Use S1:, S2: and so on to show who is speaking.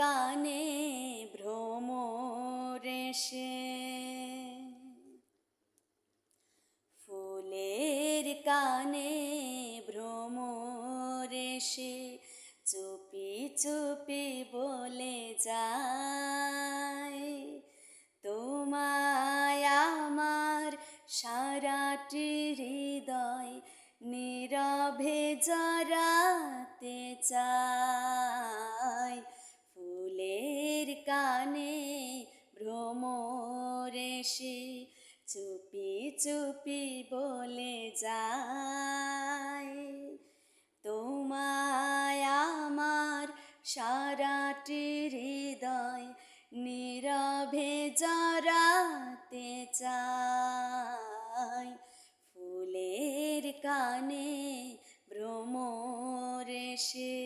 S1: কানে ভ্রম ভ্রমরেশে ফুলের কানে ভ্রমরেশে চুপি চুপি বলে যায়। তোমায় আমার সারাটি হৃদয় নীরবে জড়াতে চাই কানে ভ্রমরেশে চুপি চুপি বলে যায়, তোমায় আমার সারাটি হৃদয় নীরবে জড়াতে চাই, ফুলের কানে ভ্রমরেশে